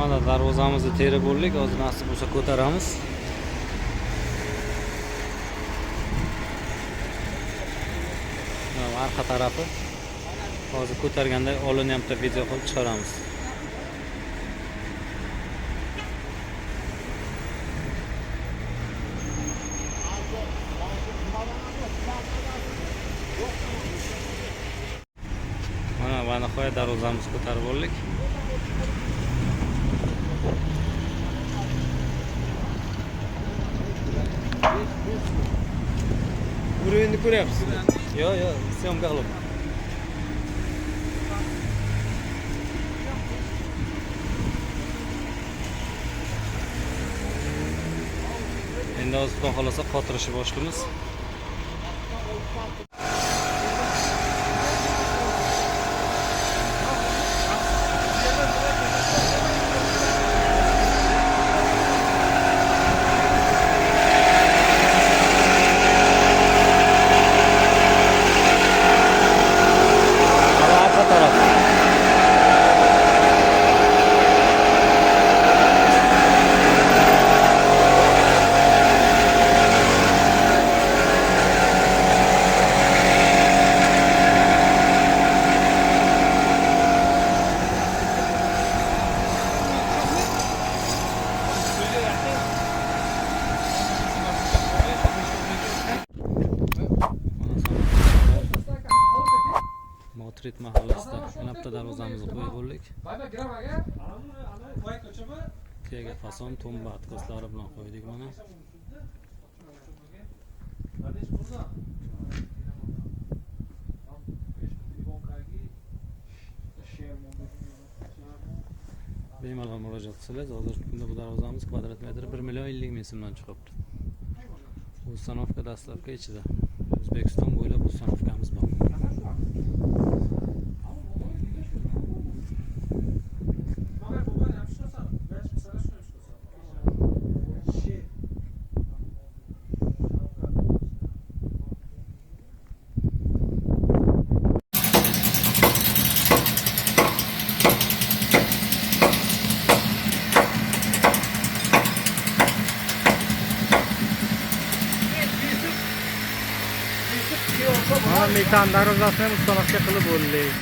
mana darvozamizni terib bo'ldik hozir nasib bo'lsa ko'taramiz. Mana arqa tarafi. Hozir ko'targanda olinyapti ham video qilib chiqaramiz. Mana va nihoyat darvozamizni ko'tarib bo'ldik Urovni ko'ryapsizmi? yo'q yo'q syomka qilib endi hozir xudo xohlasa qotirishni boshlaymiz Motrit mahallasida yana bitta darvozamizni qo'yib bo'ldik Tega fason tumba atkoslari bilan qo'ydik mana bemalol murojaat qilsangiz hozirgi kunda bu darvozamiz kvadrat metri bir million ellik ming so'mdan chiqyapti ustanovka dastlabki ichida o'zbekiston bo'ylab ustanovkamiz bor Metan darvozasini ham ustonoqcha qilib bo'ldik.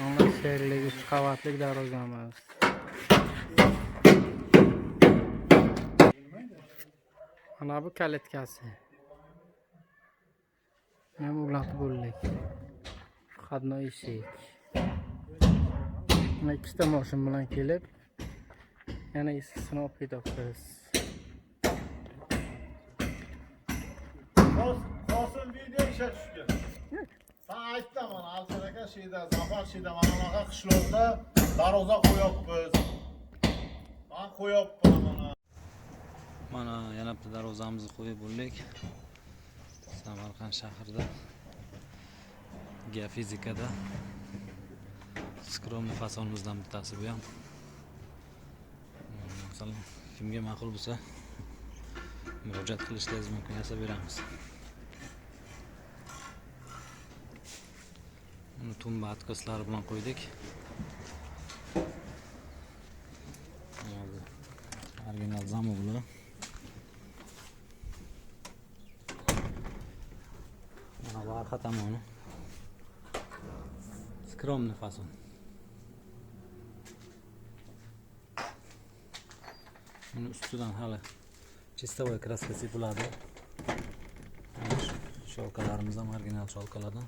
Mana sherlik 3 qavatlik darvozamiz. Mana bu kalitkasi. Ham ulatib bo'ldik. Qadno eshik. Mana ikkita mashin bilan kelib yana eskisini olib ketyapmiz. Olsun video işe düştü. Sen aytdın bana Alçadaka şeyde, Zafar şeyde, Manavaka kışlokta daroza koyup biz. Ben koyup bana. Mana yana bitta darvozamizni qo'yib bo'ldik. Samarqand shahrida geofizikada Skrom fasonimizdan bittasi bu ham. Masalan, kimga ma'qul bo'lsa murojaat qilishingiz mumkin, yasab beramiz. uni tumba atkoslari bilan qo'ydik Mana bu original zamovlar mana bu arqa tomoni skromniy fason uni ustidan hali чистовой kraska sepiladi Mana shu sholkalarimiz ham original sholkalardan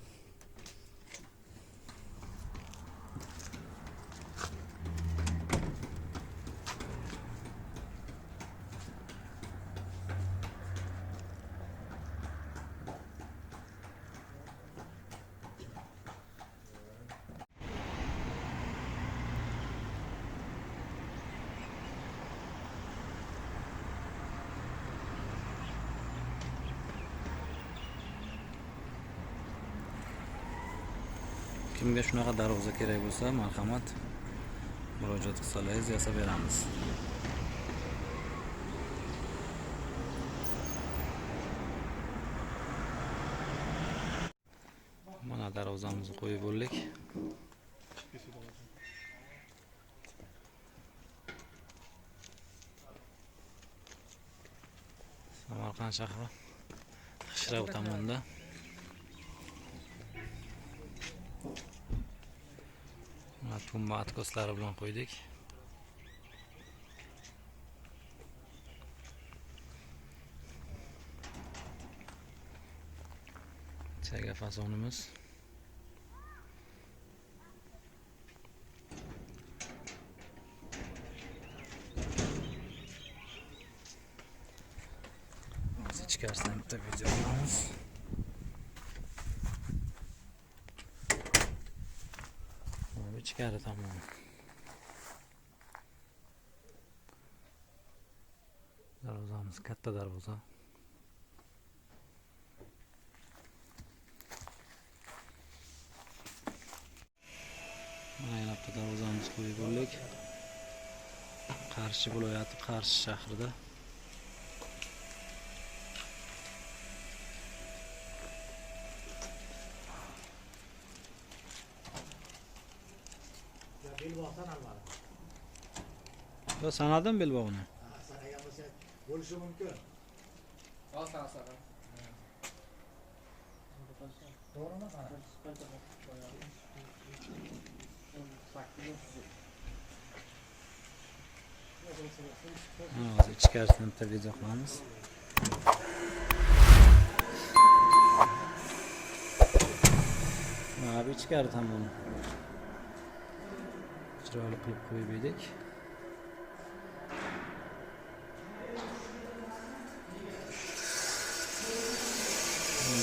kimga shunaqa darvoza kerak bo'lsa marhamat murojaat qilsangiz yasab beramiz. Mana darvozamizni qo'yib bo'ldik. Samarqand shahri xishrav tomonda. Mana tumma atkoslari bilan qo'ydik. Chaga fasonimiz. İchkarisidan bitta video. Bu ichkari tomoni. Darvozamiz katta darvoza. Mana yana bitta darvozamiz qo'yib bo'ldik. Qarshi viloyati Qarshi shahrida. Bilboqdan almadi. Yo sanadim belbog'ini. Sanagan bo'lsa bo'lishi mumkin. To'g'rimi qara? Mana hozir ichkarisidan bitta video qilamiz. Mana bu ichkari tomoni. Chiroyli qilib qo'yib edik.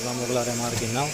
Zamurlar ham original.